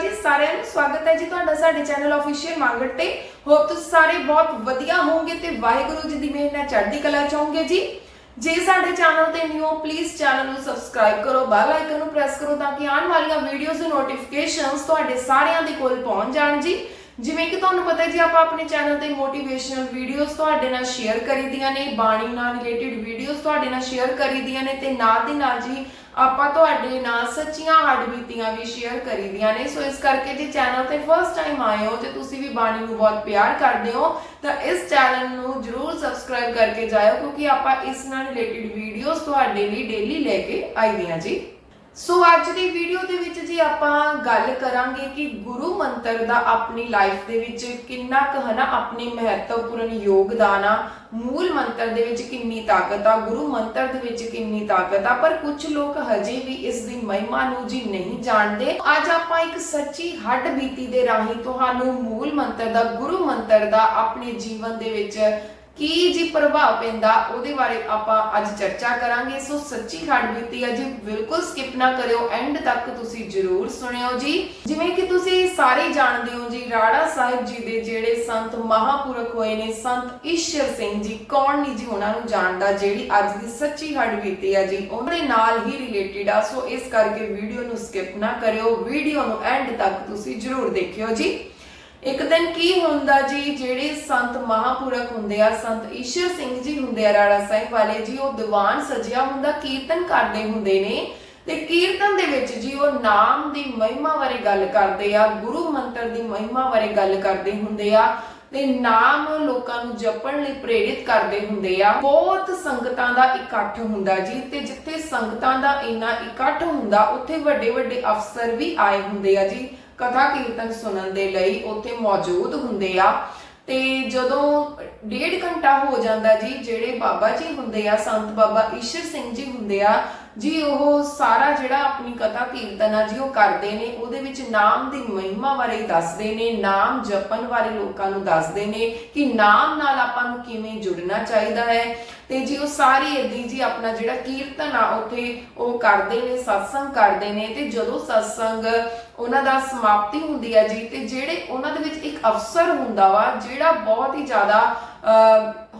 ਜੀ, ਸਾਰਿਆਂ ਨੂੰ ਸਵਾਗਤ ਹੈ ਜੀ ਤੁਹਾਡਾ ਸਾਡੇ ਚੈਨਲ ਅਫੀਸ਼ੀਅਲ ਮੰਗਟ ਤੇ। ਹੋਪ ਤੁਸੀਂ ਸਾਰੇ ਬਹੁਤ ਵਧੀਆ ਹੋਵੋਗੇ ਤੇ ਵਾਹਿਗੁਰੂ ਜੀ ਦੀ ਮਿਹਰ ਨਾਲ ਚੜ੍ਹਦੀ ਕਲਾ ਚਾਹੋਗੇ ਜੀ। ਜੇ ਸਾਡੇ ਚੈਨਲ ਤੇ ਨਿਊ ਪਲੀਜ਼ ਚੈਨਲ ਨੂੰ ਸਬਸਕ੍ਰਾਈਬ ਕਰੋ ਬੈਲ ਆਈਕਨ ਨੂੰ ਪ੍ਰੈਸ ਕਰੋ ਤਾਂ ਕਿ ਆਉਣ ਵਾਲੀਆਂ ਵੀਡੀਓਜ਼ ਦੇ ਨੋਟੀਫਿਕੇਸ਼ਨਸ ਤੁਹਾਡੇ ਸਾਰਿਆਂ ਦੇ ਕੋਲ ਪਹੁੰਚ ਜਾਣ ਜੀ। ਜਿਵੇਂ ਕਿ ਤੁਹਾਨੂੰ ਪਤਾ ਹੈ ਜੀ, ਆਪਾਂ ਆਪਣੇ ਚੈਨਲ ਤੇ ਮੋਟੀਵੇਸ਼ਨਲ ਵੀਡੀਓਜ਼ ਤੁਹਾਡੇ ਨਾਲ ਸ਼ੇਅਰ ਕਰੀਦੀਆਂ ਨੇ, ਬਾਣੀ ਨਾਲ ਰਿਲੇਟਡ ਵੀਡੀਓਜ਼ ਤੁਹਾਡੇ ਨਾਲ ਸ਼ੇਅਰ ਕਰੀਦੀਆਂ ਨੇ ਤੇ ਨਾਲ ਦੀ ਨਾਲ ਜੀ, ਆਪਾਂ ਤੁਹਾਡੇ ਨਾਲ ਸੱਚੀਆਂ ਹੱਡਬੀਤੀਆਂ ਵੀ ਸ਼ੇਅਰ ਕਰੀਦੀਆਂ ਨੇ। ਸੋ ਇਸ ਕਰਕੇ ਜੇ ਚੈਨਲ ਤੇ ਫਰਸਟ ਟਾਈਮ ਆਏ ਹੋ ਤੇ ਤੁਸੀਂ ਵੀ ਬਾਣੀ ਨੂੰ ਬਹੁਤ ਪਿਆਰ ਕਰਦੇ ਹੋ, ਤਾਂ ਇਸ ਚੈਨਲ ਨੂੰ ਜਰੂਰ ਸਬਸਕ੍ਰਾਈਬ ਕਰਕੇ ਜਾਇਓ, ਕਿਉਂਕਿ ਆਪਾਂ ਇਸ ਨਾਲ ਰਿਲੇਟਡ ਵੀਡੀਓਜ਼ ਤੁਹਾਡੇ ਲਈ ਡੇਲੀ ਲੈ ਕੇ ਆਈਆਂ ਜੀ। ਸੋ ਅੱਜ ਦੀ ਵੀਡੀਓ ਦੇ ਵਿੱਚ ਜੀ ਆਪਾਂ ਗੱਲ ਕਰਾਂਗੇ ਕਿ ਗੁਰੂ ਮੰਤਰ ਦਾ ਆਪਣੀ ਲਾਈਫ ਦੇ ਵਿੱਚ ਕਿੰਨਾ ਕੁ ਆਪਣੀ ਮਹੱਤਵਪੂਰਨ ਯੋਗਦਾਨ ਆ, ਮੂਲ ਮੰਤਰ ਦੇ ਵਿੱਚ ਕਿੰਨੀ ਤਾਕਤ ਆ, ਗੁਰੂ ਮੰਤਰ ਦੇ ਵਿੱਚ ਕਿੰਨੀ ਤਾਕਤ ਆ, ਪਰ ਕੁਝ ਲੋਕ ਹਜੇ ਵੀ ਇਸ ਦੀ ਮਹਿਮਾ ਨੂੰ ਜੀ ਨਹੀਂ ਜਾਣਦੇ। ਅੱਜ ਆਪਾਂ ਇੱਕ ਸੱਚੀ ਹੱਡ ਬੀਤੀ ਦੇ ਰਾਹੀਂ ਤੁਹਾਨੂੰ ਮੂਲ ਮੰਤਰ ਦਾ, ਗੁਰੂ ਮੰਤਰ ਦਾ ਆਪਣੇ ਜੀਵਨ ਦੇ ਵਿੱਚ ਕੀ ਜੀ ਪ੍ਰਭਾਵ ਪੈਂਦਾ ਉਹਦੇ ਬਾਰੇ ਆਪਾਂ ਅੱਜ ਚਰਚਾ ਕਰਾਂਗੇ। ਸੋ ਸੱਚੀ ਖੜ ਬੀਤੀ ਹੈ ਜੀ ਬਿਲਕੁਲ ਸਕਿਪ ਨਾ ਕਰਿਓ। ਐਂਡ ਤੱਕ ਤੁਸੀਂ ਜਰੂਰ ਸੁਣਿਓ ਜੀ। ਜਿਵੇਂ ਕਿ ਤੁਸੀਂ ਸਾਰੇ ਜਾਣਦੇ ਹੋ ਜੀ, ਰਾੜਾ ਸਾਹਿਬ ਜੀ ਦੇ ਜਿਹੜੇ ਸੰਤ ਮਹਾਪੁਰਖ ਹੋਏ ਨੇ, ਸੰਤ ਈਸ਼ਰ ਸਿੰਘ ਜੀ, ਕੌਣ ਨਹੀਂ ਜੀ ਉਹਨਾਂ ਨੂੰ ਜਾਣਦਾ, ਜਿਹੜੀ ਅੱਜ ਦੀ ਸੱਚੀ ਹੜ ਬੀਤੀ ਹੈ ਜੀ। ਉਹਨਾਂ ਦੇ ਨਾਲ ਹੀ ਰਿਲੇਟਡ ਆ, ਸੋ ਇਸ ਕਰਕੇ ਵੀਡੀਓ ਨੂੰ ਸਕਿਪ ਨਾ ਕਰਿਓ। ਵੀਡੀਓ ਨੂੰ ਐਂਡ ਤੱਕ ਤੁਸੀਂ ਜਰੂਰ ਦੇਖਿਓ ਜੀ। ਇੱਕ ਦਿਨ ਕੀ ਹੁੰਦਾ ਜੀ, ਜਿਹੜੇ ਸੰਤ ਮਹਾਪੁਰਖ ਹੁੰਦੇ ਆ, ਸੰਤ ਈਸ਼ਰ ਸਿੰਘ ਜੀ ਹੁੰਦੇ ਆ, ਰਾੜਾ ਸਾਹਿਬ ਵਾਲੇ ਜੀ, ਉਹ ਦੀਵਾਨ ਸਜਿਆ ਹੁੰਦਾ, ਕੀਰਤਨ ਕਰਦੇ ਹੁੰਦੇ ਨੇ। ਤੇ ਕੀਰਤਨ ਦੇ ਵਿੱਚ ਜੀ, ਉਹ ਨਾਮ ਦੀ ਮਹਿਮਾ ਬਾਰੇ ਗੱਲ ਕਰਦੇ ਆ, ਗੁਰੂ ਮੰਤਰ ਦੀ ਮਹਿਮਾ ਬਾਰੇ ਗੱਲ ਕਰਦੇ ਹੁੰਦੇ ਆ, ਤੇ ਨਾਮ ਲੋਕਾਂ ਨੂੰ ਜਪਣ ਲਈ ਪ੍ਰੇਰਿਤ ਕਰਦੇ ਹੁੰਦੇ ਆ। ਬਹੁਤ ਸੰਗਤਾਂ ਦਾ ਇਕੱਠ ਹੁੰਦਾ ਜੀ, ਤੇ ਜਿੱਥੇ ਸੰਗਤਾਂ ਦਾ ਇੰਨਾ ਇਕੱਠ ਹੁੰਦਾ, ਉੱਥੇ ਵੱਡੇ ਵੱਡੇ ਅਫਸਰ ਵੀ ਆਏ ਹੁੰਦੇ ਆ ਜੀ। ਕਥਾ ਕੀਰਤਨ ਸੁਣਨ ਦੇ ਲਈ ਉੱਥੇ ਮੌਜੂਦ ਹੁੰਦੇ ਆ। ਤੇ ਜਦੋਂ ਡੇਢ ਘੰਟਾ ਹੋ ਜਾਂਦਾ ਜੀ, ਜਿਹੜੇ ਬਾਬਾ ਜੀ ਹੁੰਦੇ ਆ, ਸੰਤ ਬਾਬਾ ਈਸ਼ਰ ਸਿੰਘ ਜੀ ਹੁੰਦੇ ਆ, ਜੀ ਉਹ ਸਾਰਾ ਜਿਹੜਾ ਆਪਣੀ ਕਥਾ ਕੀਰਤਨ ਆ ਜੀ, ਉਹ ਕਰਦੇ ਨੇ। ਉਹਦੇ ਵਿੱਚ ਨਾਮ ਦੀ ਮਹਿਮਾ ਬਾਰੇ ਦੱਸਦੇ ਨੇ, ਨਾਮ ਜਪਣ ਬਾਰੇ ਲੋਕਾਂ ਨੂੰ ਦੱਸਦੇ ਨੇ ਕਿ ਨਾਮ ਨਾਲ ਆਪਾਂ ਨੂੰ ਕਿਵੇਂ ਜੁੜਨਾ ਚਾਹੀਦਾ ਹੈ। ਤੇ ਜੀ ਉਹ ਸਾਰੀ ਏਦੀ ਜੀ ਆਪਣਾ ਜਿਹੜਾ ਕੀਰਤਨ ਆ, ਉੱਥੇ ਉਹ ਕਰਦੇ ਨੇ ਸਤਸੰਗ ਕਰਦੇ ਨੇ ਤੇ ਜਦੋਂ ਸਤਸੰਗ ਉਹਨਾਂ ਦਾ ਸਮਾਪਤੀ ਹੁੰਦੀ ਆ ਜੀ, ਤੇ ਜਿਹੜੇ ਉਹਨਾਂ ਦੇ ਵਿੱਚ ਇੱਕ ਅਫਸਰ ਹੁੰਦਾ ਵਾ, ਜਿਹੜਾ ਬਹੁਤ ਹੀ ਜ਼ਿਆਦਾ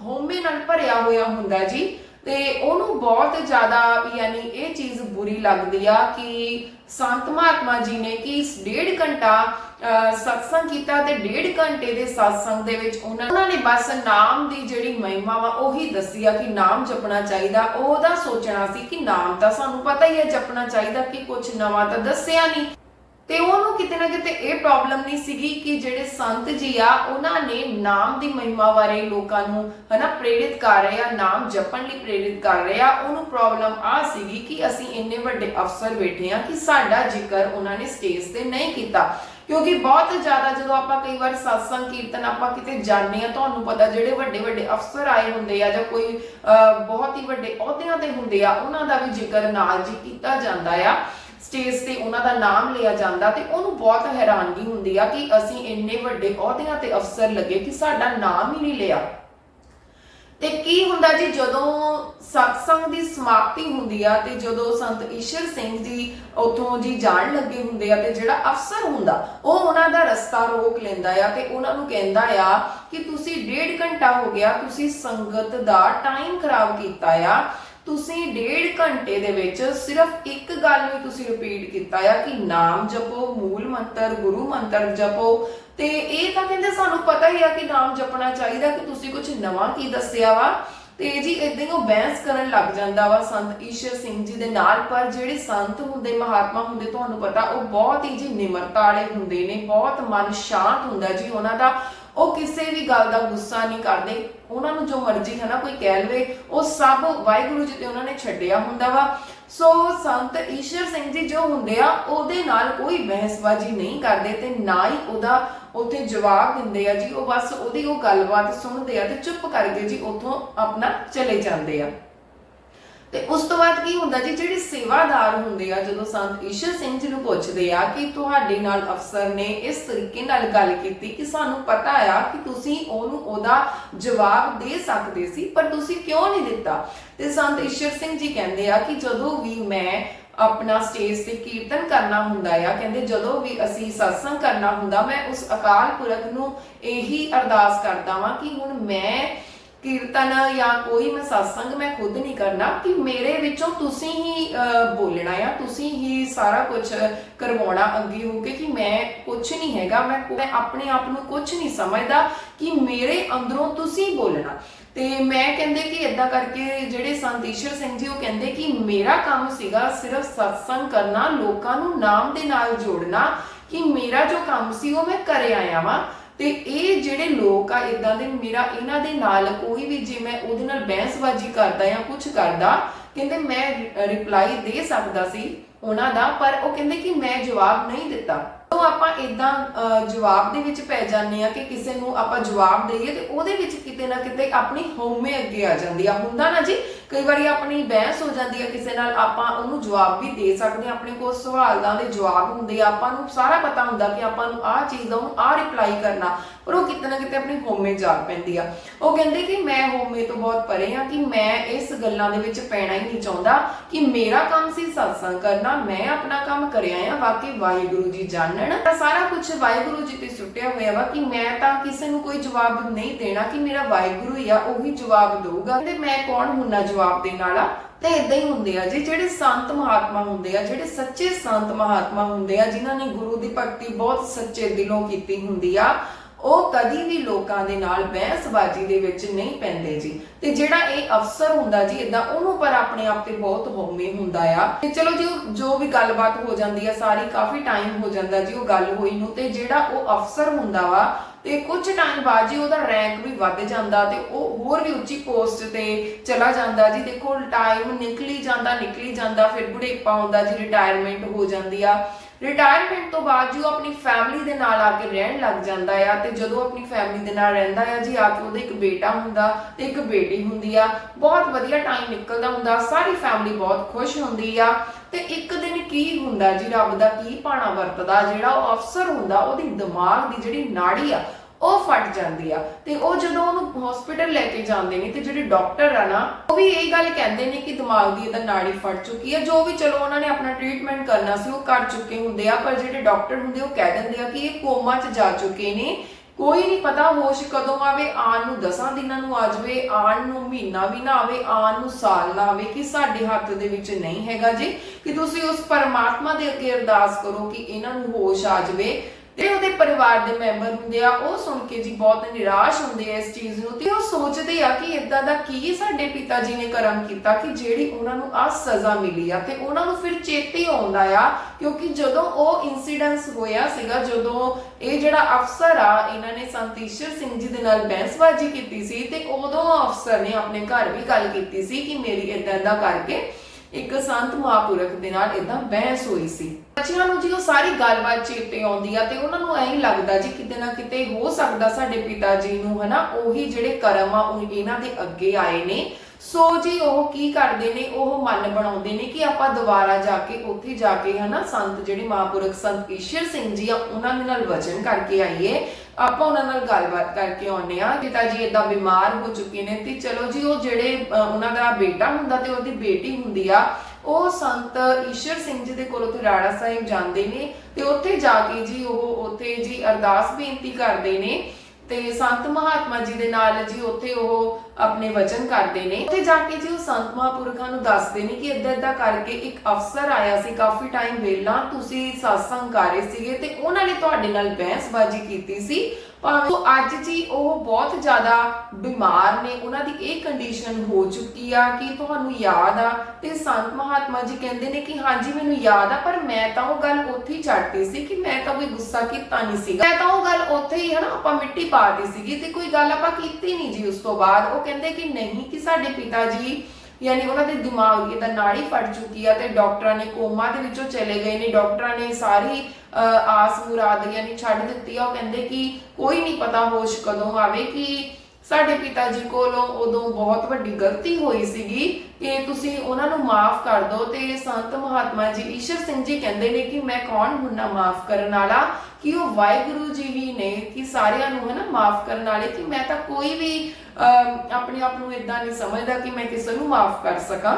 ਹਉਮੈ ਨਾਲ ਭਰਿਆ ਹੋਇਆ ਹੁੰਦਾ ਜੀ, ਤੇ ਉਹਨੂੰ ਬਹੁਤ ਜ਼ਿਆਦਾ ਯਾਨੀ ਇਹ ਚੀਜ਼ ਬੁਰੀ ਲੱਗਦੀ ਆ ਕਿ ਸੰਤ ਮਹਾਤਮਾ ਜੀ ਨੇ ਕਿ ਡੇਢ ਘੰਟਾ ਸਤਸੰਗ ਕੀਤਾ ਤੇ ਡੇਢ ਘੰਟੇ ਦੇ ਸਤਸੰਗ ਦੇ ਵਿੱਚ ਉਹਨਾਂ ਉਹਨਾਂ ਨੇ ਬਸ ਨਾਮ ਦੀ ਜਿਹੜੀ ਮਹਿਮਾ ਵਾ ਉਹੀ ਦੱਸੀ ਆ ਕਿ ਨਾਮ ਜਪਣਾ ਚਾਹੀਦਾ। ਉਹਦਾ ਸੋਚਣਾ ਸੀ ਕਿ ਨਾਮ ਤਾਂ ਸਾਨੂੰ ਪਤਾ ਹੀ ਹੈ ਜਪਣਾ ਚਾਹੀਦਾ ਕਿ ਕੁਝ ਨਵਾਂ ਤਾਂ ਦੱਸਿਆ ਨਹੀਂ। ਤੇ ਉਹਨੂੰ ਕਿਤੇ ਨਾ ਕਿਤੇ ਇਹ ਪ੍ਰੋਬਲਮ ਨਹੀਂ ਸੀਗੀ ਕਿ ਜਿਹੜੇ ਸੰਤ ਜੀ ਆ, ਉਹਨਾਂ ਨੇ ਨਾਮ ਦੀ ਮਹਿਮਾ ਬਾਰੇ ਲੋਕਾਂ ਨੂੰ ਹਨਾ ਪ੍ਰੇਰਿਤ ਕਰ ਰਹੇ ਆ, ਨਾਮ ਜਪਣ ਲਈ ਪ੍ਰੇਰਿਤ ਕਰ ਰਹੇ ਆ, ਉਹਨੂੰ ਪ੍ਰੋਬਲਮ ਆ ਸੀਗੀ ਕਿ ਅਸੀਂ ਇੰਨੇ ਵੱਡੇ ਅਫਸਰ ਬੈਠੇ ਆ ਕਿ ਸਾਡਾ ਜ਼ਿਕਰ ਉਹਨਾਂ ਨੇ ਸਟੇਜ ਤੇ ਨਹੀਂ ਕੀਤਾ। ਕਿਉਂਕਿ ਬਹੁਤ ਜ਼ਿਆਦਾ ਜਦੋਂ ਆਪਾਂ ਕਈ ਵਾਰ satsang ਕੀਰਤਨ ਆਪਾਂ ਕਿਤੇ ਜਾਂਦੇ ਆ, ਤੁਹਾਨੂੰ ਪਤਾ ਜਿਹੜੇ ਵੱਡੇ ਵੱਡੇ ਅਫਸਰ ਆਏ ਹੁੰਦੇ ਆ ਜਾਂ ਕੋਈ ਬਹੁਤ ਹੀ ਵੱਡੇ ਅਹੁਦਿਆਂ ਤੇ ਹੁੰਦੇ ਆ, ਉਹਨਾਂ ਦਾ ਵੀ ਜ਼ਿਕਰ ਨਾਲ ਜੀ ਕੀਤਾ ਜਾਂਦਾ ਆ। ਸਟੇਜ ਤੇ ਉਹਨਾਂ ਦਾ ਨਾਮ ਲਿਆ ਜਾਂਦਾ ਤੇ ਉਹਨੂੰ ਬਹੁਤ ਹੈਰਾਨਗੀ ਹੁੰਦੀ ਆ ਕਿ ਅਸੀਂ ਇੰਨੇ ਵੱਡੇ ਅਹੁਦਿਆਂ ਤੇ ਅਫਸਰ ਲੱਗੇ ਕਿ ਸਾਡਾ ਨਾਮ ਹੀ ਨਹੀਂ ਲਿਆ। ਤੇ ਕੀ ਹੁੰਦਾ ਜੀ, ਜਦੋਂ ਸਤਸੰਗ ਦੀ ਸਮਾਪਤੀ ਹੁੰਦੀ ਆ ਤੇ ਜਦੋਂ ਸੰਤ ਈਸ਼ਰ ਸਿੰਘ ਜੀ ਉਥੋਂ ਜੀ ਜਾਣ ਲੱਗੇ ਹੁੰਦੇ ਆ ਤੇ ਜਿਹੜਾ ਅਫਸਰ ਹੁੰਦਾ, ਉਹ ਉਹਨਾਂ ਦਾ ਰਸਤਾ ਰੋਕ ਲੈਂਦਾ ਆ ਤੇ ਉਹਨਾਂ ਨੂੰ ਕਹਿੰਦਾ ਆ ਕਿ ਤੁਸੀਂ ਡੇਢ ਘੰਟਾ ਹੋ ਗਿਆ ਤੁਸੀਂ ਸੰਗਤ ਦਾ ਟਾਈਮ ਖਰਾਬ ਕੀਤਾ ਆ। ਤੁਸੀਂ ਡੇਢ ਘੰਟੇ ਦੇ ਵਿੱਚ ਸਿਰਫ ਇੱਕ ਗੱਲ ਨੂੰ ਤੁਸੀਂ ਰਿਪੀਟ ਕੀਤਾ ਆ ਕਿ ਨਾਮ ਜਪੋ, ਮੂਲ ਮੰਤਰ, ਗੁਰੂ ਮੰਤਰ ਜਪੋ। ਤੇ ਇਹ ਤਾਂ ਕਹਿੰਦੇ ਸਾਨੂੰ ਪਤਾ ਹੀ ਆ ਕਿ ਨਾਮ ਜਪਣਾ ਚਾਹੀਦਾ, ਕਿ ਤੁਸੀਂ ਕੁਝ ਨਵਾਂ ਕੀ ਦੱਸਿਆ ਵਾ। ਤੇ ਜੀ ਇਦਾਂ ਹੀ ਉਹ ਬਹਿਸ ਕਰਨ ਲੱਗ ਜਾਂਦਾ ਵਾ ਸੰਤ ਈਸ਼ਰ ਸਿੰਘ ਜੀ ਦੇ ਨਾਲ, ਪਰ ਜਿਹੜੇ ਸੰਤ ਹੁੰਦੇ, ਮਹਾਤਮਾ ਹੁੰਦੇ, ਤੁਹਾਨੂੰ ਪਤਾ ਉਹ ਬਹੁਤ ਹੀ ਜੀ ਨਿਮਰਤਾ ਵਾਲੇ ਹੁੰਦੇ ਨੇ, ਬਹੁਤ ਮਨ ਸ਼ਾਂਤ ਹੁੰਦਾ ਜੀ ਉਹਨਾਂ ਦਾ। ਉਹ ਕਿਸੇ ਵੀ ਗੱਲ ਦਾ ਗੁੱਸਾ ਨਹੀਂ ਕਰਦੇ। ਉਹਨਾਂ ਨੂੰ ਜੋ ਮਰਜ਼ੀ ਹੈ ਨਾ ਕੋਈ ਕਹਿ ਲਵੇ, ਉਹ ਸਭ ਵਾਹਿਗੁਰੂ ਜੀ ਤੇ ਉਹਨਾਂ ਨੇ ਛੱਡਿਆ ਹੁੰਦਾ ਵਾ। ਸੋ ਸੰਤ ਈਸ਼ਰ ਸਿੰਘ ਜੀ ਜੋ ਹੁੰਦੇ ਆ, ਉਹਦੇ ਨਾਲ ਕੋਈ ਬਹਿਸਬਾਜ਼ੀ ਨਹੀਂ ਕਰਦੇ ਤੇ ਨਾ ਹੀ ਉਹਦਾ ਉੱਥੇ ਜਵਾਬ ਦਿੰਦੇ ਆ ਜੀ। ਉਹ ਬਸ ਉਹਦੀ ਉਹ ਗੱਲਬਾਤ ਸੁਣਦੇ ਆ ਤੇ ਚੁੱਪ ਕਰਕੇ ਜੀ ਉੱਥੋਂ ਆਪਣਾ ਚਲੇ ਜਾਂਦੇ ਆ। ਤੇ ਉਸ ਤੋਂ ਬਾਅਦ ਕੀ ਹੁੰਦਾ ਜੀ, ਜਿਹੜੇ ਸੇਵਾਦਾਰ ਹੁੰਦੇ ਆ, ਜਦੋਂ ਸੰਤ ਈਸ਼ਰ ਸਿੰਘ ਜੀ ਨੂੰ ਪੁੱਛਦੇ ਆ ਕਿ ਤੁਹਾਡੇ ਨਾਲ ਅਫਸਰ ਨੇ ਇਸ ਤਰੀਕੇ ਨਾਲ ਗੱਲ ਕੀਤੀ ਕਿ ਸਾਨੂੰ ਪਤਾ ਆ ਕਿ ਤੁਸੀਂ ਉਹਨੂੰ ਉਹਦਾ ਜਵਾਬ ਦੇ ਸਕਦੇ ਸੀ, ਪਰ ਤੁਸੀਂ ਕਿਉਂ ਨਹੀਂ ਦਿੱਤਾ? ਤੇ ਸੰਤ ਈਸ਼ਰ ਸਿੰਘ ਜੀ ਕਹਿੰਦੇ ਆ ਕਿ ਜਦੋਂ ਵੀ ਮੈਂ ਆਪਣਾ ਸਟੇਜ ਤੇ ਕੀਰਤਨ ਕਰਨਾ ਹੁੰਦਾ ਆ, ਕਹਿੰਦੇ ਜਦੋਂ ਵੀ ਅਸੀਂ satsang ਕਰਨਾ ਹੁੰਦਾ, ਮੈਂ ਉਸ ਅਕਾਲ ਪੁਰਖ ਨੂੰ ਇਹੀ ਅਰਦਾਸ ਕਰਦਾ ਵਾਂ ਕਿ ਹੁਣ ਮੈਂ ਕੀਰਤਨ ਜਾਂ ਕੋਈ ਮੈਂ satsang ਮੈਂ ਖੁਦ ਨਹੀਂ ਕਰਨਾ, ਕਿ ਮੇਰੇ ਵਿੱਚੋਂ ਤੁਸੀਂ ਹੀ ਬੋਲਣਾ ਆ, ਤੁਸੀਂ ਹੀ ਸਾਰਾ ਕੁਝ ਕਰਵਾਉਣਾ ਅੱਗੇ ਹੋ ਕੇ, ਕਿ ਮੈਂ ਕੁਝ ਨਹੀਂ ਹੈਗਾ, ਮੈਂ ਆਪਣੇ ਆਪ ਨੂੰ ਕੁਝ ਨਹੀਂ ਸਮਝਦਾ ਕਿ ਮੇਰੇ ਅੰਦਰੋਂ ਤੁਸੀਂ ਬੋਲਣਾ। ਤੇ ਮੈਂ ਕਹਿੰਦੇ ਕਿ ਇਦਾਂ ਕਰਕੇ ਜਿਹੜੇ ਸੰਤ ਈਸ਼ਰ ਸਿੰਘ ਜੀ, ਉਹ ਕਹਿੰਦੇ ਕਿ ਮੇਰਾ ਕੰਮ ਸੀਗਾ ਸਿਰਫ satsang ਕਰਨਾ, ਲੋਕਾਂ ਨੂੰ ਨਾਮ ਦੇ ਨਾਲ ਜੋੜਨਾ, ਕਿ ਮੇਰਾ ਜੋ ਕੰਮ ਸੀ, ਉਹ ਮੈਂ ਕਰ ਆਇਆ ਵਾਂ ਤੇ ਇਹ ਜਿਹੜੇ ਲੋਕ ਆ ਇਦਾਂ ਦੇ ਮੇਰਾ ਇਹਨਾਂ ਦੇ ਨਾਲ ਕੋਈ ਵੀ ਜੇ ਮੈਂ ਉਹਦੇ ਨਾਲ ਬਹਿਸਬਾਜ਼ੀ ਕਰਦਾ ਜਾਂ ਕੁਝ ਕਰਦਾ, ਕਹਿੰਦੇ ਮੈਂ ਰਿਪਲਾਈ ਦੇ ਸਕਦਾ ਸੀ ਉਹਨਾਂ ਦਾ, ਪਰ ਉਹ ਕਹਿੰਦੇ ਕਿ ਮੈਂ ਜਵਾਬ ਨਹੀਂ ਦਿੱਤਾ। ਉਹ ਆਪਾਂ ਇਦਾਂ ਜਵਾਬ ਦੇ ਵਿੱਚ ਪੈ ਜਾਂਦੇ ਆ ਕਿ ਕਿਸੇ ਨੂੰ ਆਪਾਂ ਜਵਾਬ ਦਈਏ ਤੇ ਉਹਦੇ ਵਿੱਚ ਕਿਤੇ ਨਾ ਕਿਤੇ ਆਪਣੀ ਹਉਮੈ ਅੱਗੇ ਆ ਜਾਂਦੀ ਆ। ਹੁੰਦਾ ਨਾ ਜੀ, ਕਈ ਵਾਰੀ ਆਪਣੀ ਬਹਿਸ ਹੋ ਜਾਂਦੀ ਆ ਕਿਸੇ ਨਾਲ, ਆਪਾਂ ਉਹਨੂੰ ਜਵਾਬ ਵੀ ਦੇ ਸਕਦੇ ਆ ਆਪਣੇ ਕੋਲ ਸਵਾਲਾਂ ਦੇ ਜਵਾਬ ਹੁੰਦੇ ਆ। ਆਪਾਂ ਨੂੰ ਸਾਰਾ ਪਤਾ ਹੁੰਦਾ ਕਿ ਆਪਾਂ ਨੂੰ ਆਹ ਚੀਜ਼ ਦਾ ਉਹਨੂੰ ਆਹ ਰਿਪਲਾਈ ਕਰਨਾ, ਪਰ ਉਹ ਕਿਤੇ ਨਾ ਕਿਤੇ ਆਪਣੀ ਹਉਮੈ ਜਾਗ ਪੈਂਦੀ ਆ। ਉਹ ਕਹਿੰਦੇ ਕਿ ਮੈਂ ਹਉਮੈ ਤੋਂ ਬਹੁਤ ਪਰੇ ਆ ਕਿ ਮੈਂ ਇਸ ਗੱਲਾਂ ਦੇ ਵਿੱਚ ਪੈਣਾ ਹੀ ਨਹੀਂ ਚਾਹੁੰਦਾ ਕਿ ਮੇਰਾ ਕੰਮ ਸੀ satsang ਕਰਨਾ, ਮੈਂ ਆਪਣਾ ਕੰਮ ਕਰਿਆ ਆ। ਬਾਕੀ ਵਾਹਿਗੁਰੂ ਜੀ ਜਾਣਨ। ਤਾਂ ਸਾਰਾ ਕੁਝ ਵਾਹਿਗੁਰੂ ਜੀ ਤੇ ਸੁੱਟਿਆ ਹੋਇਆ ਵਾ ਕਿ ਮੈਂ ਤਾਂ ਕਿਸੇ ਨੂੰ ਕੋਈ ਜਵਾਬ ਨਹੀਂ ਦੇਣਾ ਕਿ ਮੇਰਾ ਵਾਹਿਗੁਰੂ ਹੀ ਆ, ਉਹੀ ਜਵਾਬ ਦਊਗਾ। ਤੇ ਮੈਂ ਕੌਣ ਹੁੰਨਾ ਜਵਾਬ ਦੇਣ ਵਾਲਾ? ਤੇ ਇਦਾਂ ਹੀ ਹੁੰਦੇ ਆ ਜੀ, ਜਿਹੜੇ ਸੰਤ ਮਹਾਤਮਾ ਹੁੰਦੇ ਆ, ਜਿਹੜੇ ਸੱਚੇ ਸੰਤ ਮਹਾਤਮਾ ਹੁੰਦੇ ਆ, ਜਿਨ੍ਹਾਂ ਨੇ ਗੁਰੂ ਦੀ ਭਗਤੀ ਬਹੁਤ ਸੱਚੇ ਦਿਲੋਂ ਕੀਤੀ ਹੁੰਦੀ ਆ ਉਹ ਕਦੀ ਵੀ ਲੋਕਾਂ ਦੇ ਨਾਲ ਬਹਿਸਬਾਜ਼ੀ ਦੇ ਵਿੱਚ ਨਹੀਂ ਪੈਂਦੇ ਜੀ। ਤੇ ਜਿਹੜਾ ਇਹ ਅਫਸਰ ਹੁੰਦਾ ਜੀ ਇਦਾਂ ਉਹਨੂੰ ਪਰ ਆਪਣੇ ਆਪ ਤੇ ਬਹੁਤ ਹਉਮੈ ਹੁੰਦਾ ਆ। ਤੇ ਚਲੋ ਜੀ, ਉਹ ਜੋ ਵੀ ਗੱਲਬਾਤ ਹੋ ਜਾਂਦੀ ਆ, ਸਾਰੀ ਕਾਫੀ ਟਾਈਮ ਹੋ ਜਾਂਦਾ ਜੀ ਉਹ ਗੱਲ ਹੋਈ ਨੂੰ। ਤੇ ਜਿਹੜਾ ਉਹ ਅਫਸਰ ਹੁੰਦਾ ਵਾ, ਤੇ ਕੁਝ ਟਾਈਮ ਬਾਅਦ ਜੀ ਉਹਦਾ ਰੈਂਕ ਵੀ ਵੱਧ ਜਾਂਦਾ ਤੇ ਉਹ ਹੋਰ ਵੀ ਉੱਚੀ ਪੋਸਟ ਤੇ ਚਲਾ ਜਾਂਦਾ ਜੀ। ਦੇਖੋ ਟਾਈਮ ਨਿਕਲੀ ਜਾਂਦਾ ਨਿਕਲੀ ਜਾਂਦਾ, ਫਿਰ ਬੁਢੇਪਾ ਆਉਂਦਾ ਜੀ ਰਿਟਾਇਰਮੈਂਟ ਹੋ ਜਾਂਦੀ ਆ। ਰਿਟਾਇਰਮੈਂਟ ਤੋਂ ਬਾਅਦ ਜੀ ਉਹ ਆਪਣੀ ਫੈਮਿਲੀ ਦੇ ਨਾਲ ਆ ਕੇ ਰਹਿਣ ਲੱਗ ਜਾਂਦਾ ਆ ਤੇ ਜਦੋਂ ਆਪਣੀ ਫੈਮਿਲੀ ਦੇ ਨਾਲ ਰਹਿੰਦਾ ਆ ਜੀ, ਆ ਕੇ ਉਹਦੇ ਇੱਕ ਬੇਟਾ ਹੁੰਦਾ ਤੇ ਇੱਕ ਬੇਟੀ ਹੁੰਦੀ ਆ, ਬਹੁਤ ਵਧੀਆ ਟਾਈਮ ਨਿਕਲਦਾ ਹੁੰਦਾ, ਸਾਰੀ ਫੈਮਿਲੀ ਬਹੁਤ ਖੁਸ਼ ਹੁੰਦੀ ਆ। ਤੇ ਇੱਕ ਦਿਨ ਕੀ ਹੁੰਦਾ ਜੀ, ਰੱਬ ਦਾ ਕੀ ਪਾਣਾ ਵਰਤਦਾ, ਜਿਹੜਾ ਉਹ ਅਫਸਰ ਹੁੰਦਾ, ਉਹਦੀ ਦਿਮਾਗ ਦੀ ਜਿਹੜੀ ਨਾੜੀ ਆ ਉਹ ਫਟ ਜਾਂਦੀ ਆ। ਤੇ ਉਹ ਜਦੋਂ ਉਹਨੂੰ ਹਸਪੀਟਲ ਲੈ ਕੇ ਜਾਂਦੇ ਨੇ ਤੇ ਜਿਹੜੇ ਡਾਕਟਰ ਆ ਨਾ, ਉਹ ਵੀ ਇਹ ਗੱਲ ਕਹਿੰਦੇ ਨੇ ਕਿ ਦਿਮਾਗ ਦੀ ਇਹਦਾ ਨਾੜੀ ਫਟ ਚੁੱਕੀ ਆ। ਜੋ ਵੀ ਚਲੋ ਉਹਨਾਂ ਨੇ ਆਪਣਾ ਟ੍ਰੀਟਮੈਂਟ ਕਰਨਾ ਸੀ, ਉਹ ਕਰ ਚੁੱਕੇ ਹੁੰਦੇ ਆ, ਪਰ ਜਿਹੜੇ ਡਾਕਟਰ ਹੁੰਦੇ ਉਹ ਕਹਿ ਦਿੰਦੇ ਆ ਕਿ ਇਹ ਕੋਮਾ 'ਚ ਜਾ ਚੁੱਕੇ ਨੇ। ਕੋਈ ਨਹੀਂ ਪਤਾ, ਹੋਸ਼ ਕਦੋਂ ਆਵੇ, ਆਉਣ ਨੂੰ ਦਸਾਂ ਦਿਨਾਂ ਨੂੰ ਆ ਜਾਵੇ, ਆਉਣ ਨੂੰ ਮਹੀਨਾ ਵੀ ਨਾ ਆਵੇ, ਆਉਣ ਨੂੰ ਸਾਲ ਨਾ ਆਵੇ, ਕਿ ਸਾਡੇ ਹੱਥ ਦੇ ਵਿੱਚ ਨਹੀਂ ਹੈਗਾ ਜੀ। ਕਿ ਤੁਸੀਂ ਉਸ ਪਰਮਾਤਮਾ ਦੇ ਅੱਗੇ ਅਰਦਾਸ ਕਰੋ ਕਿ ਇਹਨਾਂ ਨੂੰ ਹੋਸ਼ ਆ ਜਾਵੇ। ਤੇ ਉਹਦੇ ਪਰਿਵਾਰ ਦੇ ਮੈਂਬਰ ਹੁੰਦੇ ਆ, ਉਹ ਸੁਣ ਕੇ ਜੀ ਬਹੁਤ ਨਿਰਾਸ਼ ਹੁੰਦੇ ਆ ਇਸ ਚੀਜ਼ ਨੂੰ ਤੇ ਉਹ ਸੋਚਦੇ ਆ ਕਿ ਇਦਾਂ ਦਾ ਕੀ ਸਾਡੇ ਪਿਤਾ ਜੀ ਨੇ ਕਰਮ ਕੀਤਾ ਕਿ ਜਿਹੜੀ ਉਹਨਾਂ ਨੂੰ ਆ ਸਜ਼ਾ ਮਿਲੀ ਆ ਤੇ ਉਹਨਾਂ ਨੂੰ ਫਿਰ ਚੇਤੇ ਆਉਂਦਾ ਆ, ਕਿਉਂਕਿ ਜਦੋਂ ਉਹ ਇਨਸੀਡੈਂਸ ਹੋਇਆ ਸੀਗਾ, ਜਦੋਂ ਇਹ ਜਿਹੜਾ ਅਫਸਰ ਆ, ਇਹਨਾਂ ਨੇ ਸੰਤੀਸ਼ਰ ਸਿੰਘ ਜੀ ਦੇ ਨਾਲ ਬਹਿਸਬਾਜ਼ੀ ਕੀਤੀ ਸੀ ਤੇ ਉਦੋਂ ਅਫਸਰ ਨੇ ਆਪਣੇ ਘਰ ਵੀ ਗੱਲ ਕੀਤੀ ਸੀ ਕਿ ਮੇਰੀ ਇਦਾਂ ਦਾ ਕਰਕੇ ਇੱਕ ਸੰਤ ਮਹਾਪੁਰਖ ਦੇ ਨਾਲ ਇਦਾਂ ਬਹਿਸ ਹੋਈ ਸੀ। ਬੱਚਿਆਂ ਨੂੰ ਜੀ ਉਹ ਸਾਰੀ ਗੱਲਬਾਤ ਚੇਤੇ ਆਉਂਦੀ ਆ ਤੇ ਉਹਨਾਂ ਨੂੰ ਐਂ ਲੱਗਦਾ ਜੀ ਕਿਤੇ ਨਾ ਕਿਤੇ ਹੋ ਸਕਦਾ ਸਾਡੇ ਪਿਤਾ ਜੀ ਨੂੰ ਹਨਾ, ਉਹੀ ਜਿਹੜੇ ਕਰਮ ਆ, ਉਹ ਇਹਨਾਂ ਦੇ ਅੱਗੇ ਆਏ ਨੇ। ਸੋ ਜੀ ਉਹ ਕੀ ਕਰਦੇ ਨੇ, ਉਹ ਮਨ ਬਣਾਉਂਦੇ ਨੇ ਕਿ ਆਪਾਂ ਦੁਬਾਰਾ ਜਾ ਕੇ ਉੱਥੇ ਜਾ ਕੇ ਹਨਾ ਸੰਤ ਜਿਹੜੇ ਮਹਾਪੁਰਖ ਸੰਤ ਈਸ਼ਰ ਸਿੰਘ ਜੀ ਆ, ਉਹਨਾਂ ਦੇ ਨਾਲ ਵਚਨ ਕਰਕੇ ਆਈਏ। ਆਪਾਂ ਉਹਨਾਂ ਨਾਲ ਗੱਲਬਾਤ ਕਰਕੇ ਆਉਨੇ ਆ ਪਿਤਾ ਜੀ ਇਦਾਂ ਬਿਮਾਰ ਹੋ ਚੁੱਕੇ ਨੇ ਤੇ ਚਲੋ ਜੀ, ਉਹ ਜਿਹੜੇ ਉਹਨਾਂ ਦਾ ਬੇਟਾ ਹੁੰਦਾ ਤੇ ਉਹਦੀ ਬੇਟੀ ਹੁੰਦੀ ਆ, ਉਹ ਸੰਤ ਈਸ਼ਰ ਸਿੰਘ ਜੀ ਦੇ ਕੋਲ ਉੱਥੇ ਰਾੜਾ ਸਾਹਿਬ ਜਾਂਦੇ ਨੇ ਤੇ ਉੱਥੇ ਜਾ ਕੇ ਜੀ ਉਹ, ਉੱਥੇ ਜੀ ਅਰਦਾਸ ਬੇਨਤੀ ਕਰਦੇ ਨੇ ਤੇ ਸੰਤ ਮਹਾਤਮਾ ਜੀ ਦੇ ਨਾਲ ਜੀ ਉੱਥੇ ਉਹ ਆਪਣੇ ਵਚਨ ਕਰਦੇ ਨੇ। ਉੱਥੇ ਜਾ ਕੇ ਜੀ ਉਹ ਸੰਤ ਮਹਾਪੁਰਖਾਂ ਨੂੰ ਦੱਸਦੇ ਨੇ ਕਿ ਇਦਾਂ ਇਦਾਂ ਕਰਕੇ ਇੱਕ ਅਫਸਰ ਆਇਆ ਸੀ, ਕਾਫੀ ਟਾਈਮ ਵੇਲਾ, ਤੁਸੀਂ satsang ਕਰ ਰਹੇ ਸੀਗੇ ਤੇ ਉਹਨਾਂ ਨੇ ਤੁਹਾਡੇ ਨਾਲ ਬਹਿਸਬਾਜ਼ੀ ਕੀਤੀ ਸੀ। ਭਾਵੇਂ ਅੱਜ ਜੀ ਉਹ ਬਹੁਤ ਜ਼ਿਆਦਾ ਬਿਮਾਰ ਨੇ, ਉਹਨਾਂ ਦੀ ਇਹ ਕੰਡੀਸ਼ਨ ਹੋ ਚੁੱਕੀ ਆ ਕਿ ਤੁਹਾਨੂੰ ਯਾਦ ਆ ਤੇ ਸੰਤ ਮਹਾਤਮਾ ਜੀ ਕਹਿੰਦੇ ਨੇ ਕਿ ਹਾਂਜੀ, ਮੈਨੂੰ ਯਾਦ ਆ, ਪਰ ਮੈਂ ਤਾਂ ਉਹ ਗੱਲ ਉੱਥੇ ਹੀ ਛੱਡਤੀ ਸੀ ਕਿ ਮੈਂ ਤਾਂ ਕੋਈ ਗੁੱਸਾ ਕੀਤਾ ਨਹੀਂ ਸੀਗਾ। ਮੈਂ ਤਾਂ ਉਹ ਗੱਲ ਉੱਥੇ ਹੀ ਹਨਾ ਆਪਾਂ ਮਿੱਟੀ ਪਾ ਦਿੱਤੀ ਸੀਗੀ ਤੇ ਕੋਈ ਗੱਲ ਆਪਾਂ ਕੀਤੀ ਨਹੀਂ ਜੀ ਉਸ ਤੋਂ ਬਾਅਦ। ਉਹ ਕਹਿੰਦੇ ਕਿ ਨਹੀਂ ਕਿ ਸਾਡੇ ਪਿਤਾ ਜੀ ਯਾਨੀ ਉਹਨਾਂ ਦੇ ਦਿਮਾਗ ਦੀ ਤਾਂ ਨਾੜੀ ਫਟ ਚੁੱਕੀ ਆ ਤੇ ਡਾਕਟਰਾਂ ਨੇ ਕੋਮਾ ਦੇ ਵਿੱਚੋਂ ਚਲੇ ਗਏ ਨੇ ਡਾਕਟਰਾਂ ਨੇ ਸਾਰੀ ਅਹ, ਆਸ ਮੁਰਾਦ ਯਾਨੀ ਛੱਡ ਦਿੱਤੀ ਆ। ਉਹ ਕਹਿੰਦੇ ਕਿ ਕੋਈ ਨਹੀਂ ਪਤਾ ਹੋਸ਼ ਕਦੋਂ ਆਵੇ ਕਿ ਸਾਡੇ ਪਿਤਾ ਜੀ ਕੋਲੋਂ ਉਦੋਂ ਬਹੁਤ ਵੱਡੀ ਗਲਤੀ ਹੋਈ ਸੀਗੀ ਕਿ ਤੁਸੀਂ ਉਹਨਾਂ ਨੂੰ ਮਾਫ ਕਰ ਦਿਓ ਤੇ ਸੰਤ ਮਹਾਤਮਾ ਜੀ ਈਸ਼ਰ ਸਿੰਘ ਜੀ ਕਹਿੰਦੇ ਨੇ ਕਿ ਮੈਂ ਕੌਣ ਹੁੰਨਾ ਮਾਫ ਕਰਨ ਵਾਲਾ? ਕਿ ਉਹ ਵਾਹਿਗੁਰੂ ਜੀ ਹੀ ਨੇ ਕਿ ਸਾਰਿਆਂ ਨੂੰ ਹੈ ਮਾਫ ਕਰਨ ਵਾਲੇ ਕਿ ਮੈਂ ਤਾਂ ਕੋਈ ਵੀ ਅਮ, ਆਪਣੇ ਆਪ ਨੂੰ ਇਦਾਂ ਨਹੀਂ ਸਮਝਦਾ ਕਿ ਮੈਂ ਕਿਸੇ ਨੂੰ ਮਾਫ ਕਰ ਸਕਾਂ।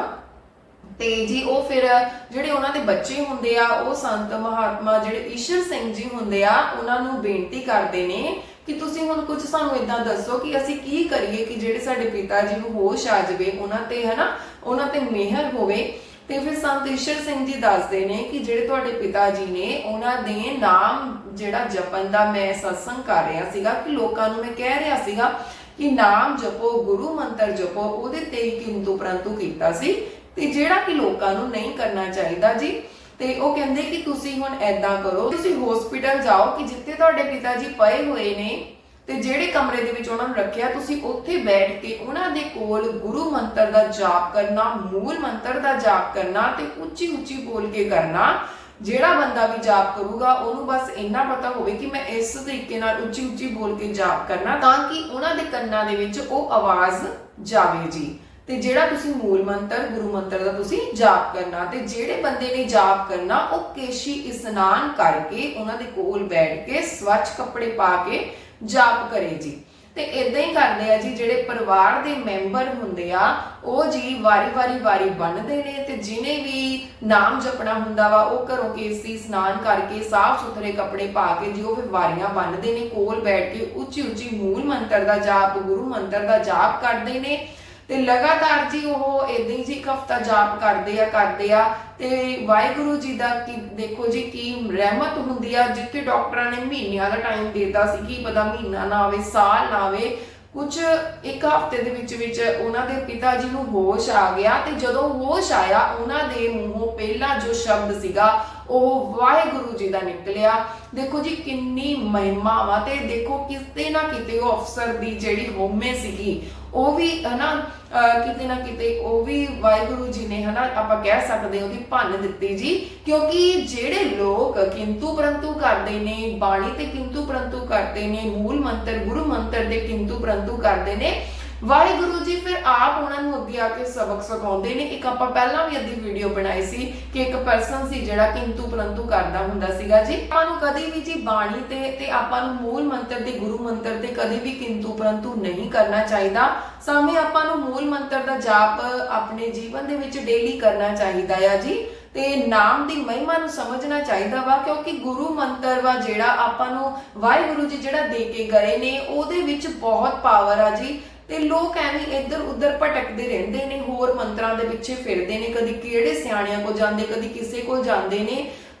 ਤੇ ਜੀ ਉਹ ਫਿਰ ਜਿਹੜੇ ਉਹਨਾਂ ਦੇ ਬੱਚੇ ਹੁੰਦੇ ਆ ਉਹ ਸੰਤ ਮਹਾਤਮਾ ਜਿਹੜੇ ਈਸ਼ਰ ਸਿੰਘ ਜੀ ਹੁੰਦੇ ਆ ਉਹਨਾਂ ਨੂੰ ਬੇਨਤੀ ਕਰਦੇ ਨੇ ਕਿ ਤੁਸੀਂ ਹੁਣ ਕੁਝ ਸਾਨੂੰ ਇਦਾਂ ਦੱਸੋ ਕਿ ਅਸੀਂ ਕੀ ਕਰੀਏ ਕਿ ਜਿਹੜੇ ਸਾਡੇ ਪਿਤਾ ਜੀ ਨੂੰ ਹੋਸ਼ ਆ ਜਾਵੇ, ਉਹਨਾਂ ਤੇ ਹਨਾ, ਉਹਨਾਂ ਤੇ ਮਿਹਰ ਹੋਵੇ। ਤੇ ਫਿਰ ਸੰਤ ਈਸ਼ਰ ਸਿੰਘ ਜੀ ਦੱਸਦੇ ਨੇ ਕਿ ਜਿਹੜੇ ਤੁਹਾਡੇ ਪਿਤਾ ਜੀ ਨੇ, ਉਹਨਾਂ ਦੇ ਨਾਮ ਜਿਹੜਾ ਜਪਨ ਦਾ ਮੈਂ ਸਤਸੰਗ ਕਰ ਰਿਹਾ ਸੀਗਾ ਕਿ ਲੋਕਾਂ ਨੂੰ ਮੈਂ ਕਹਿ ਰਿਹਾ ਸੀਗਾ ਕਿ ਨਾਮ ਜਪੋ, ਗੁਰੂ ਮੰਤਰ ਜਪੋ, ਉਹਦੇ ਤੇ ਹੀ ਕਿੰਤੂ ਪਰੰਤੂ ਕੀਤਾ ਸੀ। ਤੇ ਜਿਹੜਾ ਕਿ ਲੋਕਾਂ ਨੂੰ ਨਹੀਂ ਕਰਨਾ ਚਾਹੀਦਾ ਜੀ ਤੇ ਉਹ ਕਹਿੰਦੇ ਕਿ ਤੁਸੀਂ ਹੁਣ ਐਦਾਂ ਕਰੋ, ਤੁਸੀਂ ਹਸਪੀਟਲ ਜਾਓ ਕਿ ਜਿੱਥੇ ਤੁਹਾਡੇ ਪਿਤਾ ਜੀ ਪਏ ਹੋਏ ਨੇ ਤੇ ਜਿਹੜੇ ਕਮਰੇ ਦੇ ਵਿੱਚ ਉਹਨਾਂ ਨੂੰ ਰੱਖਿਆ, ਤੁਸੀਂ ਉੱਥੇ ਬੈਠ ਕੇ ਉਹਨਾਂ ਦੇ ਕੋਲ ਗੁਰੂ ਮੰਤਰ ਦਾ ਜਾਪ ਕਰਨਾ, ਮੂਲ ਮੰਤਰ ਦਾ ਜਾਪ ਕਰਨਾ ਤੇ ਉੱਚੀ ਉੱਚੀ ਬੋਲ ਕੇ ਕਰਨਾ। ਜਿਹੜਾ ਬੰਦਾ ਵੀ ਜਾਪ ਕਰੂਗਾ, ਉਹਨੂੰ ਬਸ ਇੰਨਾ ਪਤਾ ਹੋਵੇ ਕਿ ਮੈਂ ਇਸ ਤਰੀਕੇ ਨਾਲ ਉੱਚੀ ਉੱਚੀ ਬੋਲ ਕੇ ਜਾਪ ਕਰਨਾ ਤਾਂ ਕਿ ਉਹਨਾਂ ਦੇ ਕੰਨਾਂ ਦੇ ਵਿੱਚ ਉਹ ਆਵਾਜ਼ ਜਾਵੇ ਜੀ। ਤੇ ਜਿਹੜਾ ਤੁਸੀਂ ਮੂਲ ਮੰਤਰ, ਗੁਰੂ ਮੰਤਰ ਦਾ ਤੁਸੀਂ ਜਾਪ ਕਰਨਾ ਤੇ ਜਿਹੜੇ ਬੰਦੇ ਨੇ ਜਾਪ ਕਰਨਾ, ਉਹ ਕੇਸ਼ੀ ਇਸਨਾਨ ਕਰਕੇ ਉਹਨਾਂ ਦੇ ਕੋਲ ਬੈਠ ਕੇ ਸਵੱਛ ਕੱਪੜੇ ਪਾ ਕੇ ਜਾਪ ਕਰੇ ਜੀ। ਤੇ ਇਦਾਂ ਹੀ ਕਰਦੇ ਆ ਜੀ, ਜਿਹੜੇ ਪਰਿਵਾਰ ਦੇ ਮੈਂਬਰ ਹੁੰਦੇ ਆ, ਉਹ ਜੀ ਵਾਰੀ-ਵਾਰੀ ਵਾਰੀ ਬਣਦੇ ਨੇ ਤੇ ਜਿਨੇ ਵੀ ਨਾਮ ਜਪਣਾ ਹੁੰਦਾ ਵਾ, ਉਹ ਘਰੋਂ ਕੇਸੀ ਇਸ਼ਨਾਨ ਕਰਕੇ ਸਾਫ਼ ਸੁਥਰੇ ਕੱਪੜੇ ਪਾ ਕੇ ਜੀ, ਉਹ ਫਿਰ ਵਾਰੀਆਂ ਬੰਨਦੇ ਨੇ, ਕੋਲ ਬੈਠ ਕੇ ਉੱਚੀ ਉੱਚੀ ਮੂਲ ਮੰਤਰ ਦਾ ਜਾਪ, ਗੁਰੂ ਮੰਤਰ ਦਾ ਜਾਪ ਕਰਦੇ ਨੇ। ਤੇ ਲਗਾਤਾਰ ਜੀ ਉਹ ਇਦਾਂ ਹੀ ਜੀ ਇੱਕ ਹਫਤਾ ਜਾਪ ਕਰਦੇ ਆ ਕਰਦੇ ਆ ਤੇ ਵਾਹਿਗੁਰੂ ਜੀ ਦਾ ਕੀ, ਦੇਖੋ ਜੀ ਕੀ ਰਹਿਮਤ ਹੁੰਦੀ ਆ, ਜਿੱਥੇ ਡਾਕਟਰਾਂ ਨੇ ਮਹੀਨਿਆਂ ਦਾ ਟਾਈਮ ਦਿੱਤਾ ਸੀ ਕਿ ਪਤਾ ਮਹੀਨਾ ਨਾ ਆਵੇ, ਸਾਲ ਨਾ ਆਵੇ ਕੁਝ ਇੱਕ ਹਫ਼ਤੇ ਦੇ ਵਿੱਚ ਵਿੱਚ ਉਹਨਾਂ ਦੇ ਪਿਤਾ ਜੀ ਨੂੰ ਹੋਸ਼ ਆ ਗਿਆ ਤੇ ਜਦੋਂ ਹੋਸ਼ ਆਇਆ, ਉਹਨਾਂ ਦੇ ਮੂੰਹੋਂ ਪਹਿਲਾ ਜੋ ਸ਼ਬਦ ਸੀਗਾ ਉਹ ਵਾਹਿਗੁਰੂ ਜੀ ਦਾ ਨਿਕਲਿਆ। ਦੇਖੋ ਜੀ, ਕਿੰਨੀ ਮਹਿਮਾ ਵਾ ਤੇ ਦੇਖੋ ਕਿਤੇ ਨਾ ਕਿਤੇ ਉਹ ਅਫਸਰ ਦੀ ਜਿਹੜੀ ਹੋਮੇ ਸੀਗੀ, ਉਹ ਵੀ ਹਨਾ ਕਿਤੇ ਨਾ ਕਿਤੇ ਉਹ ਵੀ ਵਾਹਿਗੁਰੂ ਜੀ ਨੇ ਹਨਾ, ਆਪਾਂ ਕਹਿ ਸਕਦੇ ਹਾਂ ਉਹਦੀ ਭੰਨ ਦਿੱਤੀ ਜੀ। ਕਿਉਂਕਿ ਜਿਹੜੇ ਲੋਕ ਕਿੰਤੂ ਪਰੰਤੂ ਕਰਦੇ ਨੇ, ਬਾਣੀ ਤੇ ਕਿੰਤੂ ਪਰੰਤੂ ਕਰਦੇ ਨੇ, ਮੂਲ ਮੰਤਰ, ਗੁਰੂ ਮੰਤਰ ਦੇ ਕਿੰਤੂ ਪਰੰਤੂ ਕਰਦੇ ਨੇ ਵਾਹਿਗੁਰੂ ਜੀ, ਫਿਰ ਆਪ ਉਹਨਾਂ ਨੂੰ ਅੱਗੇ ਆ ਕੇ ਸਬਕ ਸਿਖਾਉਂਦੇ ਨੇ। ਇੱਕ ਆਪਾਂ ਪਹਿਲਾਂ ਵੀ ਅੱਧੀ ਵੀਡੀਓ ਬਣਾਈ ਸੀ ਕਿ ਇੱਕ ਪਰਸਨ ਸੀ ਜਿਹੜਾ ਕਿੰਤੂ ਪਰੰਤੂ ਕਰਦਾ ਹੁੰਦਾ ਸੀਗਾ ਜੀ। ਆਪਾਂ ਨੂੰ ਕਦੇ ਵੀ ਜੀ ਬਾਣੀ ਤੇ ਤੇ ਆਪਾਂ ਨੂੰ ਮੂਲ ਮੰਤਰ ਤੇ, ਗੁਰੂ ਮੰਤਰ ਤੇ ਕਦੇ ਵੀ ਕਿੰਤੂ ਪਰੰਤੂ ਨਹੀਂ ਕਰਨਾ ਚਾਹੀਦਾ। ਸਾਵੇਂ ਆਪਾਂ ਨੂੰ ਮੂਲ ਮੰਤਰ ਦਾ ਜਾਪ ਆਪਣੇ ਜੀਵਨ ਦੇ ਵਿੱਚ ਡੇਲੀ ਕਰਨਾ ਚਾਹੀਦਾ ਆ ਜੀ। ਤੇ ਨਾਮ ਦੀ ਮਹਿਮਾ ਨੂੰ ਸਮਝਣਾ ਚਾਹੀਦਾ ਵਾ, ਕਿਉਂਕਿ ਗੁਰੂ ਮੰਤਰ ਵਾ ਜਿਹੜਾ ਆਪਾਂ ਨੂੰ ਵਾਹਿਗੁਰੂ ਜੀ ਜਿਹੜਾ ਦੇ ਕੇ ਗਏ ਨੇ, ਉਹਦੇ ਵਿੱਚ ਬਹੁਤ ਪਾਵਰ ਆ ਜੀ। ਤੇ ਲੋਕ ਐਵੇਂ ਇੱਧਰ ਉੱਧਰ ਭਟਕਦੇ ਰਹਿੰਦੇ ਨੇ, ਹੋਰ ਮੰਤਰਾਂ ਦੇ ਪਿੱਛੇ ਫਿਰਦੇ ਨੇ, ਕਦੀ ਕਿਹੜੇ ਸਿਆਣਿਆਂ ਕੋਲ ਜਾਂਦੇ, ਕਦੀ ਕਿਸੇ ਕੋਲ ਜਾਂਦੇ ਨੇ।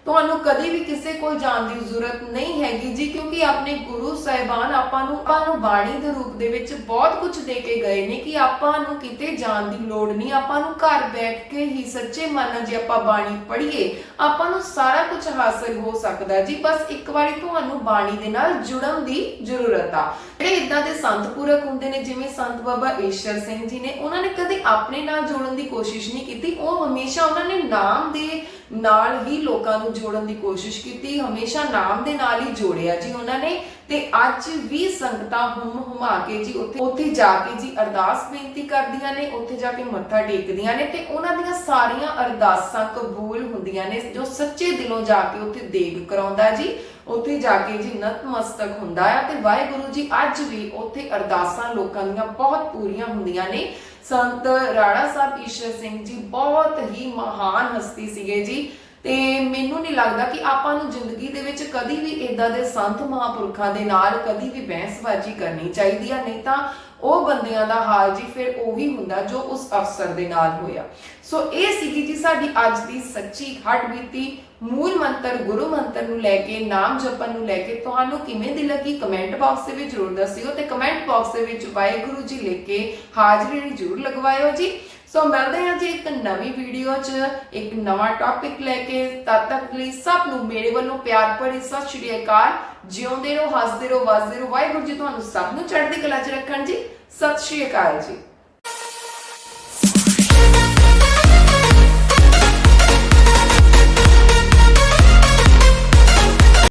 ਤੁਹਾਨੂੰ ਕਦੇ ਵੀ ਕਿਸੇ ਕੋਲ ਜਾਣ ਦੀ ਜ਼ਰੂਰਤ ਨਹੀਂ ਹੈਗੀ ਜੀ, ਕਿਉਂਕਿ ਆਪਣੇ ਗੁਰੂ ਸਾਹਿਬਾਨ ਆਪਾਂ ਨੂੰ ਆਪਾਂ ਨੂੰ ਬਾਣੀ ਦੇ ਰੂਪ ਦੇ ਵਿੱਚ ਬਹੁਤ ਕੁਝ ਦੇ ਕੇ ਗਏ ਨੇ ਕਿ ਆਪਾਂ ਨੂੰ ਕਿਤੇ ਜਾਣ ਦੀ ਲੋੜ ਨਹੀਂ। ਆਪਾਂ ਨੂੰ ਘਰ ਬੈਠ ਕੇ ਹੀ ਸੱਚੇ ਮਨ ਨਾਲ ਜੇ ਆਪਾਂ ਬਾਣੀ ਪੜ੍ਹੀਏ, ਆਪਾਂ ਨੂੰ ਸਾਰਾ ਕੁਝ ਹਾਸਲ ਹੋ ਸਕਦਾ ਜੀ। ਬਸ ਇੱਕ ਵਾਰੀ ਤੁਹਾਨੂੰ ਬਾਣੀ ਦੇ ਨਾਲ ਜੁੜਨ ਦੀ ਜ਼ਰੂਰਤ ਆ। ਜਿਹੜੇ ਇਦਾਂ ਦੇ ਸੰਤ ਪੂਰਕ ਹੁੰਦੇ ਨੇ, ਜਿਵੇਂ ਸੰਤ ਬਾਬਾ ਈਸ਼ਰ ਸਿੰਘ ਜੀ ਨੇ, ਉਹਨਾਂ ਨੇ ਕਦੇ ਆਪਣੇ ਨਾਲ ਜੋੜਨ ਦੀ ਕੋਸ਼ਿਸ਼ ਨਹੀਂ ਕੀਤੀ। ਉਹ ਹਮੇਸ਼ਾ ਉਹਨਾਂ ਨੇ ਨਾਮ ਦੇ ਨਾਲ ਹੀ ਲੋਕਾਂ ਨੂੰ ਜੋੜਨ ਦੀ ਕੋਸ਼ਿਸ਼ ਕੀਤੀ। ਹਮੇਸ਼ਾ ਨਾਮ ਦੇ ਨਾਲ ਹੀ ਜੋੜਿਆ ਜੀ ਉਹਨਾਂ ਨੇ ਤੇ ਅੱਜ ਵੀ ਸੰਗਤਾਂ ਹੁਮ ਹੁਮਾ ਕੇ ਜੀ ਉੱਥੇ ਉੱਥੇ ਜਾ ਕੇ ਜੀ ਅਰਦਾਸ ਬੇਨਤੀ ਕਰਦੀਆਂ ਨੇ, ਉੱਥੇ ਜਾ ਕੇ ਮੱਥਾ ਟੇਕਦੀਆਂ ਨੇ ਤੇ ਉਹਨਾਂ ਦੀਆਂ ਸਾਰੀਆਂ ਅਰਦਾਸਾਂ ਕਬੂਲ ਹੁੰਦੀਆਂ ਨੇ, ਜੋ ਸੱਚੇ ਦਿਲੋਂ ਜਾ ਕੇ ਉੱਥੇ ਦੇਗ ਕਰਾਉਂਦਾ ਜੀ। ਉੱਥੇ ਜਾ ਕੇ ਜੀ ਨਤਮਸਤਕ ਹੁੰਦਾ ਆ ਤੇ ਵਾਹਿਗੁਰੂ ਜੀ ਅੱਜ ਵੀ ਉੱਥੇ ਅਰਦਾਸਾਂ ਲੋਕਾਂ ਦੀਆਂ ਬਹੁਤ ਪੂਰੀਆਂ ਹੁੰਦੀਆਂ ਨੇ। ਸੰਤ ਰਾਣਾ ਸਾਹਿਬ ਈਸ਼ਰ ਸਿੰਘ ਜੀ ਬਹੁਤ ਹੀ ਮਹਾਨ ਹਸਤੀ ਸੀਗੇ ਜੀ। ਤੇ ਮੈਨੂੰ ਨਹੀਂ ਲੱਗਦਾ ਕਿ ਆਪਾਂ ਨੂੰ ਜ਼ਿੰਦਗੀ ਦੇ ਵਿੱਚ ਕਦੀ ਵੀ ਇਦਾਂ ਦੇ ਸੰਤ ਮਹਾਪੁਰਖਾਂ ਦੇ ਨਾਲ ਕਦੀ ਵੀ ਬਹਿਸਬਾਜ਼ੀ ਕਰਨੀ ਚਾਹੀਦੀ ਆ, ਨਹੀਂ ਤਾਂ ਉਹ ਬੰਦਿਆਂ ਦਾ ਹਾਲ ਜੀ ਫਿਰ ਉਹੀ ਹੁੰਦਾ ਜੋ ਉਸ ਅਫਸਰ ਦੇ ਨਾਲ ਹੋਇਆ। ਸੋ ਇਹ ਸੀਗੀ ਜੀ ਸਾਡੀ ਅੱਜ ਦੀ ਸੱਚੀ ਹੱਡ ਬੀਤੀ। ਮੂਲ ਮੰਤਰ, ਗੁਰੂ ਮੰਤਰ ਨੂੰ ਲੈ ਕੇ, ਨਾਮ ਜਪਣ ਨੂੰ ਲੈ ਕੇ ਤੁਹਾਨੂੰ ਕਿਵੇਂ ਦੀ ਲੱਗੀ? ਕਮੈਂਟ ਬਾਕਸ ਦੇ ਵਿੱਚ ਜ਼ਰੂਰ ਦੱਸਿਓ ਤੇ ਕਮੈਂਟ ਬਾਕਸ ਦੇ ਵਿੱਚ ਵਾਹਿਗੁਰੂ ਜੀ ਲਿਖ ਕੇ ਹਾਜ਼ਰੀ ਜ਼ਰੂਰ ਲਗਵਾਇਓ ਜੀ। ਸੋ ਮਿਲਦੇ ਹਾਂ ਜੀ ਇੱਕ ਨਵੀਂ ਵੀਡੀਓ 'ਚ ਇੱਕ ਨਵਾਂ ਟੌਪਿਕ ਲੈ ਕੇ ਤਦ ਤੱਕ ਲਈ ਸਭ ਨੂੰ ਮੇਰੇ ਵੱਲੋਂ ਪਿਆਰ ਭਰੀ ਸਤਿ ਸ਼੍ਰੀ ਅਕਾਲ ਜਿਉਂਦੇ ਰਹੋ ਹੱਸਦੇ ਰਹੋ ਵਸਦੇ ਰਹੋ ਵਾਹਿਗੁਰੂ ਜੀ ਤੁਹਾਨੂੰ ਸਭ ਨੂੰ ਚੜ੍ਹਦੀ ਕਲਾ 'ਚ ਰੱਖਣ ਜੀ ਸਤਿ ਸ਼੍ਰੀ ਅਕਾਲ ਜੀ